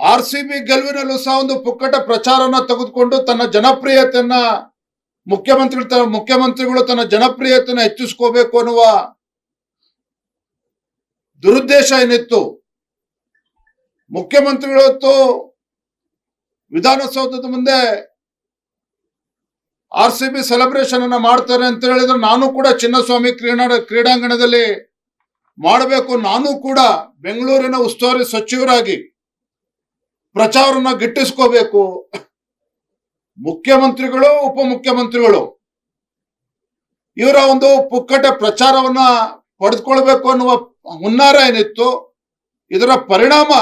R C B ಗೆಲುವಿನಲ್ಲೂ ಸಹ ಒಂದು ಪುಕ್ಕಟ ಪ್ರಚಾರನ ತೆಗೆದುಕೊಂಡು ತನ್ನ ಜನಪ್ರಿಯತೆಯನ್ನ ಮುಖ್ಯಮಂತ್ರಿಗಳು ಮುಖ್ಯಮಂತ್ರಿಗಳು ತನ್ನ ಜನಪ್ರಿಯತೆಯನ್ನು ಹೆಚ್ಚಿಸ್ಕೋಬೇಕು ಅನ್ನುವ ದುರುದ್ದೇಶ ಏನಿತ್ತು? ಮುಖ್ಯಮಂತ್ರಿಗಳು ವಿಧಾನಸೌಧದ ಮುಂದೆ ಆರ್ ಸಿ ಬಿ ಸೆಲೆಬ್ರೇಷನ್ ಅನ್ನ ಮಾಡ್ತಾರೆ ಅಂತ ಹೇಳಿದ್ರೆ ನಾನು ಕೂಡ ಚಿನ್ನಸ್ವಾಮಿ ಕ್ರೀಡಾ, ಕ್ರೀಡಾಂಗಣದಲ್ಲಿ ಮಾಡಬೇಕು. ನಾನು ಕೂಡ ಬೆಂಗಳೂರಿನ ಉಸ್ತುವಾರಿ ಸಚಿವರಾಗಿ ಪ್ರಚಾರನ ಗಿಟ್ಟಿಸ್ಕೋಬೇಕು. ಮುಖ್ಯಮಂತ್ರಿಗಳು, ಉಪಮುಖ್ಯಮಂತ್ರಿಗಳು, ಇವರ ಒಂದು ಪುಕ್ಕಟ ಪ್ರಚಾರವನ್ನ ಪಡೆದುಕೊಳ್ಬೇಕು ಅನ್ನುವ ಹುನ್ನಾರ ಏನಿತ್ತು, ಇದರ ಪರಿಣಾಮ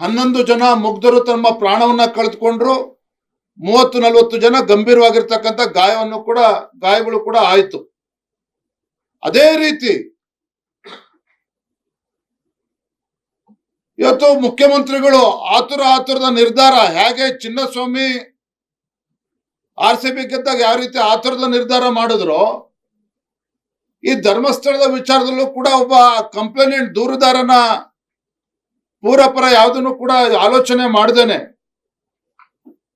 ಹನ್ನೊಂದು ಜನ ಮುಗ್ಧರು ತಮ್ಮ ಪ್ರಾಣವನ್ನ ಕಳೆದುಕೊಂಡ್ರು, ಮೂವತ್ತು, ನಲವತ್ತು ಜನ ಗಂಭೀರವಾಗಿರ್ತಕ್ಕಂಥ ಗಾಯವನ್ನು ಕೂಡ, ಗಾಯಗಳು ಕೂಡ ಆಯಿತು. ಅದೇ ರೀತಿ ಇವತ್ತು ಮುಖ್ಯಮಂತ್ರಿಗಳು ಆತುರ ಆತುರದ ನಿರ್ಧಾರ ಹೇಗೆ ಚಿನ್ನಸ್ವಾಮಿ ಆರ್ ಸಿ ಬಿ ಗೆದ್ದಾಗ ಯಾವ ರೀತಿ ಆತುರದ ನಿರ್ಧಾರ ಮಾಡಿದ್ರು, ಈ ಧರ್ಮಸ್ಥಳದ ವಿಚಾರದಲ್ಲೂ ಕೂಡ ಒಬ್ಬ ಕಂಪ್ಲೇನೆಂಟ್ ದೂರುದಾರನ ಪೂರಪರ ಯಾವುದನ್ನು ಕೂಡ ಆಲೋಚನೆ ಮಾಡ್ದೇನೆ.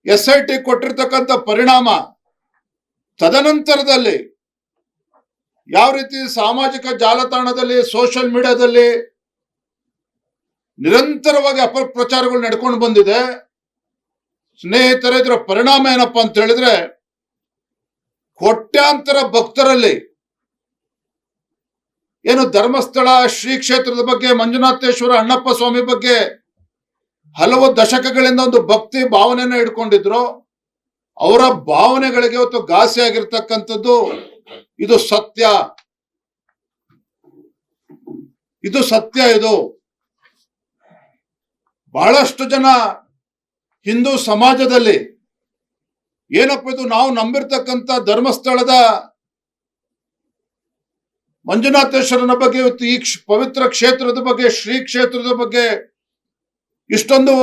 ಎಸ್ ಐ ಟಿ ಕೊಟ್ಟಿರ್ತಕ್ಕಂಥ ಪರಿಣಾಮ ತದನಂತರದಲ್ಲಿ ಯಾವ ರೀತಿ ಸಾಮಾಜಿಕ ಜಾಲತಾಣದಲ್ಲಿ, ಸೋಷಿಯಲ್ ಮೀಡಿಯಾದಲ್ಲಿ ನಿರಂತರವಾಗಿ ಅಪಪ್ರಚಾರಗಳು ನಡ್ಕೊಂಡು ಬಂದಿದೆ. ಸ್ನೇಹಿತರ, ಇದರ ಪರಿಣಾಮ ಏನಪ್ಪಾ ಅಂತ ಹೇಳಿದ್ರೆ, ಕೋಟ್ಯಾಂತರ ಭಕ್ತರಲ್ಲಿ ಏನು ಧರ್ಮಸ್ಥಳ, ಶ್ರೀ ಕ್ಷೇತ್ರದ ಬಗ್ಗೆ, ಮಂಜುನಾಥೇಶ್ವರ, ಅಣ್ಣಪ್ಪ ಸ್ವಾಮಿ ಬಗ್ಗೆ ಹಲವು ದಶಕಗಳಿಂದ ಒಂದು ಭಕ್ತಿ ಭಾವನೆಯನ್ನ ಇಟ್ಕೊಂಡಿದ್ರು ಅವರ ಭಾವನೆಗಳಿಗೆ ಇವತ್ತು ಘಾಸಿ ಆಗಿರ್ತಕ್ಕಂಥದ್ದು ಇದು ಸತ್ಯ. ಇದು ಸತ್ಯ, ಇದು ಬಹಳಷ್ಟು ಜನ ಹಿಂದೂ ಸಮಾಜದಲ್ಲಿ ಏನಪ್ಪ ಇದು ನಾವು ನಂಬಿರ್ತಕ್ಕಂಥ ಧರ್ಮಸ್ಥಳದ ಮಂಜುನಾಥೇಶ್ವರನ ಬಗ್ಗೆ ಇವತ್ತು ಈ ಪವಿತ್ರ ಕ್ಷೇತ್ರದ ಬಗ್ಗೆ, ಶ್ರೀ ಕ್ಷೇತ್ರದ ಬಗ್ಗೆ ಇಷ್ಟೊಂದು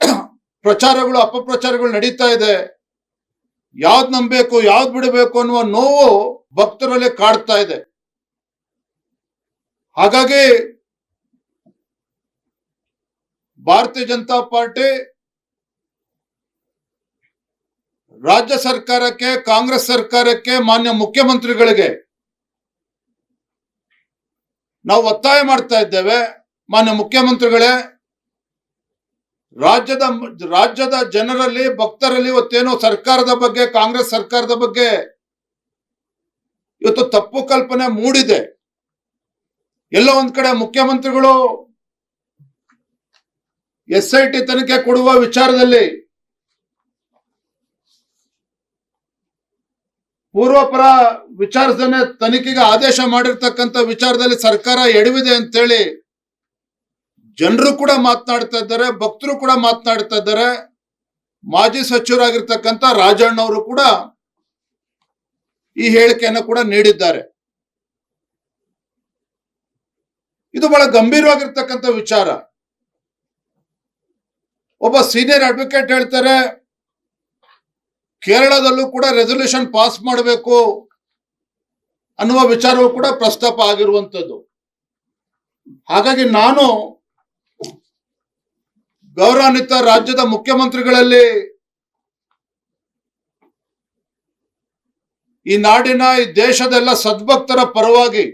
ಪ್ರಚಾರಗಳು, ಅಪಪ್ರಚಾರಗಳು ನಡೀತಾ ಇದೆ. ಯಾವ್ದು ನಂಬಬೇಕು, ಯಾವ್ದು ಬಿಡಬೇಕು ಅನ್ನುವ ನೋವು ಭಕ್ತರಲ್ಲಿ ಕಾಡ್ತಾ ಇದೆ. ಹಾಗಾಗಿ ಭಾರತೀಯ ಜನತಾ ಪಾರ್ಟಿ ರಾಜ್ಯ ಸರ್ಕಾರಕ್ಕೆ, ಕಾಂಗ್ರೆಸ್ ಸರ್ಕಾರಕ್ಕೆ, ಮಾನ್ಯ ಮುಖ್ಯಮಂತ್ರಿಗಳಿಗೆ ನಾವು ಒತ್ತಾಯ ಮಾಡ್ತಾ ಇದ್ದೇವೆ. ಮಾನ್ಯ ಮುಖ್ಯಮಂತ್ರಿಗಳೇ, ರಾಜ್ಯದ ರಾಜ್ಯದ ಜನರಲ್ಲಿ, ಭಕ್ತರಲ್ಲಿ ಇವತ್ತೇನೋ ಸರ್ಕಾರದ ಬಗ್ಗೆ, ಕಾಂಗ್ರೆಸ್ ಸರ್ಕಾರದ ಬಗ್ಗೆ ಇವತ್ತು ತಪ್ಪು ಕಲ್ಪನೆ ಮೂಡಿದೆ. ಎಲ್ಲೋ ಒಂದ್ ಕಡೆ ಮುಖ್ಯಮಂತ್ರಿಗಳು ಎಸ್ ಐ ಟಿ ತನಿಖೆ ಕೊಡುವ ವಿಚಾರದಲ್ಲಿ ಪೂರ್ವಪರ ವಿಚಾರದನ್ನೇ ತನಿಖೆಗೆ ಆದೇಶ ಮಾಡಿರ್ತಕ್ಕಂಥ ವಿಚಾರದಲ್ಲಿ ಸರ್ಕಾರ ಎಡವಿದೆ ಅಂತೇಳಿ ಜನರು ಕೂಡ ಮಾತನಾಡ್ತಾ ಇದ್ದಾರೆ, ಭಕ್ತರು ಕೂಡ ಮಾತನಾಡ್ತಾ ಇದ್ದಾರೆ. ಮಾಜಿ ಸಚಿವರಾಗಿರ್ತಕ್ಕಂಥ ರಾಜಣ್ಣವರು ಕೂಡ ಈ ಹೇಳಿಕೆಯನ್ನು ಕೂಡ ನೀಡಿದ್ದಾರೆ. ಇದು ಬಹಳ ಗಂಭೀರವಾಗಿರ್ತಕ್ಕಂಥ ವಿಚಾರ. ಒಬ್ಬ ಸೀನಿಯರ್ ಅಡ್ವೊಕೇಟ್ ಹೇಳ್ತಾರೆ, ಕೇರಳದಲ್ಲೂ ಕೂಡ ರೆಸೊಲ್ಯೂಷನ್ ಪಾಸ್ ಮಾಡಬೇಕು ಅನ್ನುವ ವಿಚಾರವೂ ಕೂಡ ಪ್ರಸ್ತಾಪ ಆಗಿರುವಂತದ್ದು ಹಾಗಾಗಿ ನಾನು ಗೌರವಾನ್ವಿತ ರಾಜ್ಯದ ಮುಖ್ಯಮಂತ್ರಿಗಳಲ್ಲಿ ಈ ನಾಡಿನ, ಈ ದೇಶದೆಲ್ಲ ಸದ್ಭಕ್ತರ ಪರವಾಗಿ,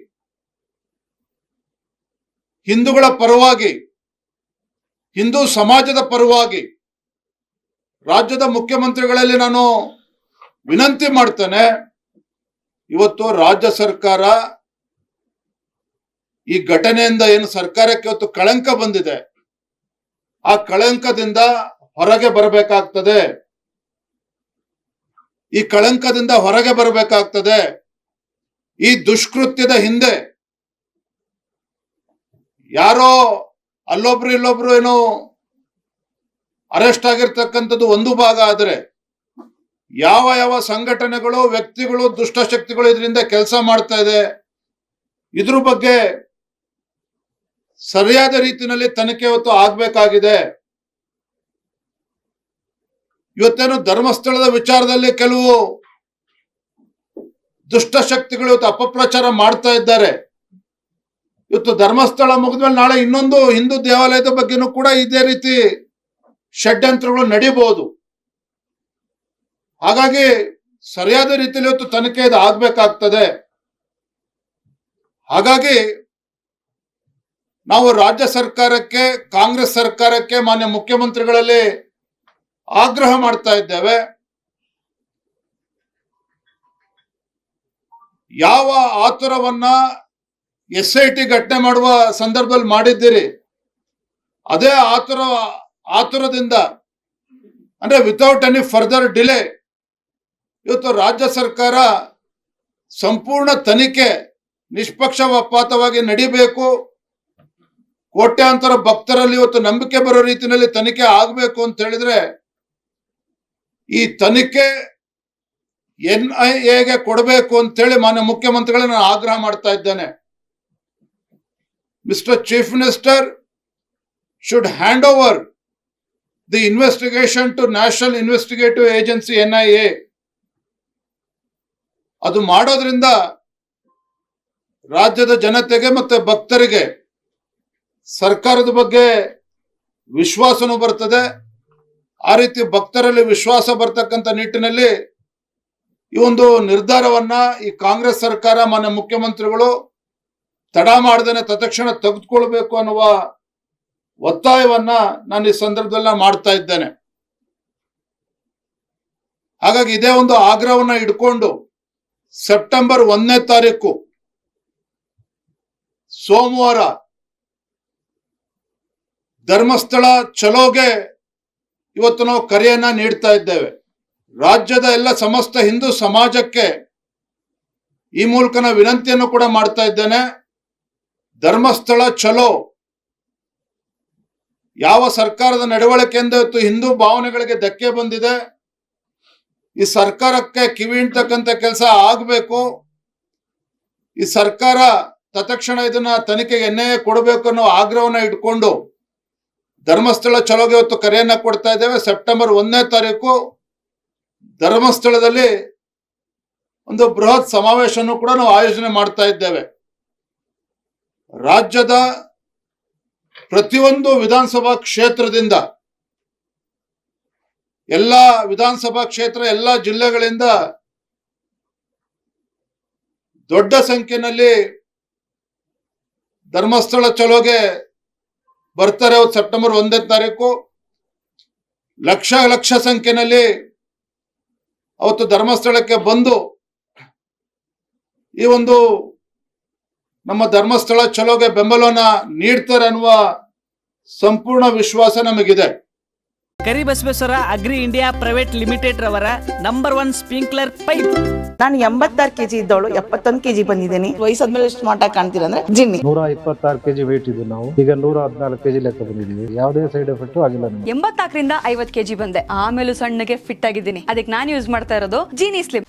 ಹಿಂದೂಗಳ ಪರವಾಗಿ ಹಿಂದೂ ಸಮಾಜದ ಪರವಾಗಿ ರಾಜ್ಯದ ಮುಖ್ಯಮಂತ್ರಿಗಳಲ್ಲಿ ನಾನು ವಿನಂತಿ ಮಾಡ್ತೇನೆ, ಇವತ್ತು ರಾಜ್ಯ ಸರ್ಕಾರ ಈ ಘಟನೆಯಿಂದ ಏನು ಸರ್ಕಾರಕ್ಕೆ ಇವತ್ತು ಕಳಂಕ ಬಂದಿದೆ, ಆ ಕಳಂಕದಿಂದ ಹೊರಗೆ ಬರಬೇಕಾಗ್ತದೆ. ಈ ಕಳಂಕದಿಂದ ಹೊರಗೆ ಬರಬೇಕಾಗ್ತದೆ. ಈ ದುಷ್ಕೃತ್ಯದ ಹಿಂದೆ ಯಾರೋ ಅಲ್ಲೊಬ್ರು ಇಲ್ಲೊಬ್ರು ಏನೋ ಅರೆಸ್ಟ್ ಆಗಿರ್ತಕ್ಕಂಥದ್ದು ಒಂದು ಭಾಗ ಆದರೆ ಯಾವ ಯಾವ ಸಂಘಟನೆಗಳು ವ್ಯಕ್ತಿಗಳು ದುಷ್ಟಶಕ್ತಿಗಳು ಇದರಿಂದ ಕೆಲಸ ಮಾಡ್ತಾ ಇದೆ, ಇದ್ರ ಬಗ್ಗೆ ಸರಿಯಾದ ರೀತಿಯಲ್ಲಿ ತನಿಖೆ ಹೊತ್ತು ಆಗ್ಬೇಕಾಗಿದೆ. ಇವತ್ತೇನು ಧರ್ಮಸ್ಥಳದ ವಿಚಾರದಲ್ಲಿ ಕೆಲವು ದುಷ್ಟಶಕ್ತಿಗಳು ಇವತ್ತು ಅಪಪ್ರಚಾರ ಮಾಡ್ತಾ ಇದ್ದಾರೆ. ಇವತ್ತು ಧರ್ಮಸ್ಥಳ ಮುಗಿದ್ಮೇಲೆ ನಾಳೆ ಇನ್ನೊಂದು ಹಿಂದೂ ದೇವಾಲಯದ ಬಗ್ಗೆನೂ ಕೂಡ ಇದೇ ರೀತಿ ಷಡ್ಯಂತ್ರಗಳು ನಡೀಬಹುದು ಹಾಗಾಗಿ ಸರಿಯಾದ ರೀತಿಯಲ್ಲಿ ಇವತ್ತು ತನಿಖೆ ಇದು ಆಗ್ಬೇಕಾಗ್ತದೆ. ಹಾಗಾಗಿ ನಾವು ರಾಜ್ಯ ಸರ್ಕಾರಕ್ಕೆ, ಕಾಂಗ್ರೆಸ್ ಸರ್ಕಾರಕ್ಕೆ, ಮಾನ್ಯ ಮುಖ್ಯಮಂತ್ರಿಗಳಲ್ಲಿ ಆಗ್ರಹ ಮಾಡ್ತಾ ಇದ್ದೇವೆ. ಯಾವ ಆತುರವನ್ನ ಎಸ್ ಐ ಟಿ ಘಟನೆ ಮಾಡುವ ಸಂದರ್ಭದಲ್ಲಿ ಮಾಡಿದ್ದೀರಿ. ಅದೇ ಆತುರ, ಆತುರದಿಂದ, ಅಂದ್ರೆ ವಿತೌಟ್ ಎನಿ ಫರ್ದರ್ ಡಿಲೇ ಇವತ್ತು ರಾಜ್ಯ ಸರ್ಕಾರ ಸಂಪೂರ್ಣ ತನಿಖೆ ನಿಷ್ಪಕ್ಷಪಾತವಾಗಿ ನಡಿಬೇಕು. ಕೋಟ್ಯಾಂತರ ಭಕ್ತರಲ್ಲಿ ಇವತ್ತು ನಂಬಿಕೆ ಬರೋ ರೀತಿಯಲ್ಲಿ ತನಿಖೆ ಆಗಬೇಕು ಅಂತ ಹೇಳಿದ್ರೆ, ಈ ತನಿಖೆ ಎನ್ ಐ ಎಗೆ ಕೊಡಬೇಕು ಅಂತೇಳಿ ಮಾನ್ಯ ಮುಖ್ಯಮಂತ್ರಿಗಳನ್ನ ನಾನು ಆಗ್ರಹ ಮಾಡ್ತಾ ಇದ್ದೇನೆ. Mister chief minister should hand over the investigation to national investigative agency N I A ಅದು ಮಾಡೋದ್ರಿಂದ ರಾಜ್ಯದ ಜನತೆಗೆ ಮತ್ತೆ ಭಕ್ತರಿಗೆ ಸರ್ಕಾರದ ಬಗ್ಗೆ ವಿಶ್ವಾಸನೂ ಬರ್ತದೆ. ಆ ರೀತಿ ಭಕ್ತರಲ್ಲಿ ವಿಶ್ವಾಸ ಬರ್ತಕ್ಕಂಥ ನಿಟ್ಟಿನಲ್ಲಿ ಈ ಒಂದು ನಿರ್ಧಾರವನ್ನ ಈ ಕಾಂಗ್ರೆಸ್ ಸರ್ಕಾರ, ಮಾನ್ಯ ಮುಖ್ಯಮಂತ್ರಿಗಳು ತಡ ಮಾಡದೇನೆ ತತ್ಕ್ಷಣ ತೆಗೆದುಕೊಳ್ಬೇಕು ಅನ್ನುವ ಒತ್ತಾಯವನ್ನ ನಾನು ಈ ಸಂದರ್ಭದಲ್ಲಿ ಮಾಡ್ತಾ ಇದ್ದೇನೆ. ಹಾಗಾಗಿ ಇದೇ ಒಂದು ಆಗ್ರಹವನ್ನ ಇಟ್ಕೊಂಡು ಸೆಪ್ಟೆಂಬರ್ ಒಂದನೇ ತಾರೀಕು ಸೋಮವಾರ ಧರ್ಮಸ್ಥಳ ಚಲೋಗೆ ಇವತ್ತು ನಾವು ಕರೆಯನ್ನ ನೀಡ್ತಾ ಇದ್ದೇವೆ. ರಾಜ್ಯದ ಎಲ್ಲ ಸಮಸ್ತ ಹಿಂದೂ ಸಮಾಜಕ್ಕೆ ಈ ಮೂಲಕ ನಾವು ವಿನಂತಿಯನ್ನು ಕೂಡ ಮಾಡ್ತಾ ಇದ್ದೇನೆ. ಧರ್ಮಸ್ಥಳ ಚಲೋ. ಯಾವ ಸರ್ಕಾರದ ನಡವಳಿಕೆಯಿಂದ ಇವತ್ತು ಹಿಂದೂ ಭಾವನೆಗಳಿಗೆ ಧಕ್ಕೆ ಬಂದಿದೆ. ಈ ಸರ್ಕಾರಕ್ಕೆ ಕಿವಿ ಹಿಂಡ್ತಕ್ಕಂಥ ಕೆಲಸ ಆಗಬೇಕು. ಈ ಸರ್ಕಾರ ತತ್ಕ್ಷಣ ಇದನ್ನ ತನಿಖೆಗೆ ಎನ್ನೇ ಕೊಡಬೇಕು ಅನ್ನೋ ಆಗ್ರಹವನ್ನ ಇಟ್ಕೊಂಡು ಧರ್ಮಸ್ಥಳ ಚಲೋಗೆ ಇವತ್ತು ಕರೆಯನ್ನ ಕೊಡ್ತಾ ಇದ್ದೇವೆ. ಸೆಪ್ಟೆಂಬರ್ ಒಂದನೇ ತಾರೀಕು ಧರ್ಮಸ್ಥಳದಲ್ಲಿ ಒಂದು ಬೃಹತ್ ಸಮಾವೇಶವನ್ನು ಕೂಡ ನಾವು ಆಯೋಜನೆ ಮಾಡ್ತಾ ಇದ್ದೇವೆ. ರಾಜ್ಯದ ಪ್ರತಿಯೊಂದು ವಿಧಾನಸಭಾ ಕ್ಷೇತ್ರದಿಂದ, ಎಲ್ಲ ವಿಧಾನಸಭಾ ಕ್ಷೇತ್ರ, ಎಲ್ಲ ಜಿಲ್ಲೆಗಳಿಂದ ದೊಡ್ಡ ಸಂಖ್ಯೆಯಲ್ಲಿ ಧರ್ಮಸ್ಥಳ ಚಲೋಗೆ ಬರ್ತಾರೆ ಅವತ್ತು ಸೆಪ್ಟೆಂಬರ್ ಒಂದನೇ ತಾರೀಕು. ಲಕ್ಷ ಲಕ್ಷ ಸಂಖ್ಯೆಯಲ್ಲಿ ಅವತ್ತು ಧರ್ಮಸ್ಥಳಕ್ಕೆ ಬಂದು ಈ ಒಂದು ನಮ್ಮ ಧರ್ಮಸ್ಥಳ ಚಲೋಗೆ ಬೆಂಬಲವನ್ನ ನೀಡ್ತಾರೆ ಅನ್ನುವ ಸಂಪೂರ್ಣ ವಿಶ್ವಾಸ ನಮಗಿದೆ. Karibasaveshwara agri India private limited ರವರ ನಂಬರ್ ಒನ್ ಸ್ಪ್ರಿಂಕ್ಲರ್ ಪೈಪ್. ನಾನು ಎಂಬತ್ತಾರು ಕೆಜಿ ಇದ್ದವಳು ಎಪ್ಪತ್ತೊಂದು ಕೆಜಿ ಬಂದಿದ್ದೀನಿ. ವಯಸ್ಸಾದ್ಮೇಲೆ ಸ್ಮಾರ್ಟ್ ಆಗಿ ಕಾಣ್ತೀರ ಅಂದ್ರೆ ಜಿನ್ನಿ. ನೂರ ಇಪ್ಪತ್ತಾರು ಕೆಜಿ ವೇಟ್ ಇದ್ದು ನಾವು. ಈಗ ನೂರ ಹದಿನಾಲ್ಕು ಕೆಜಿ ಲೆಕ್ಕ ಬಂದಿದ್ದೀವಿ. ಯಾವುದೇ ಸೈಡ್ ಎಫೆಕ್ಟ್ ಆಗಿಲ್ಲ ನಮಗೆ. ಎಂಬತ್ತಾಕರಿಂದ ಐವತ್ತು ಕೆಜಿ ಬಂದೆ. ಆಮೇಲೆ ಸಣ್ಣಗೆ ಫಿಟ್ ಆಗಿದ್ದೀನಿ. ಅದಕ್ಕೆ ನಾನು ಯೂಸ್ ಮಾಡ್ತಾ ಇರೋದು ಜೀನಿ ಸ್ಲಿಮ್